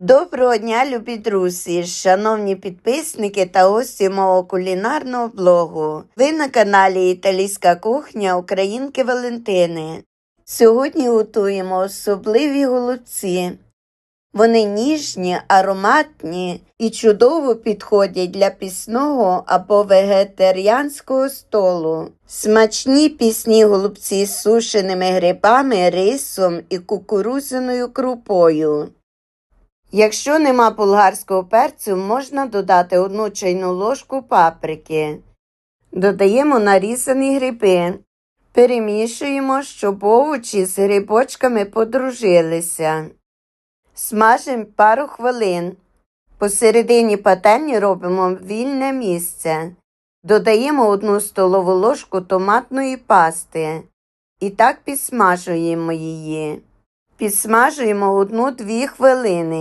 Доброго дня, любі друзі, шановні підписники та гості мого кулінарного блогу. Ви на каналі Італійська кухня Українки Валентини. Сьогодні готуємо особливі голубці. Вони ніжні, ароматні і чудово підходять для пісного або вегетаріанського столу. Смачні пісні голубці з сушеними грибами, рисом і кукурузяною крупою. Якщо нема болгарського перцю, можна додати одну чайну ложку паприки. Додаємо нарізані гриби. Перемішуємо, щоб овочі з грибочками подружилися. Смажимо пару хвилин. Посередині пательні робимо вільне місце. Додаємо одну столову ложку томатної пасти. І так підсмажуємо її. Підсмажуємо одну-дві хвилини.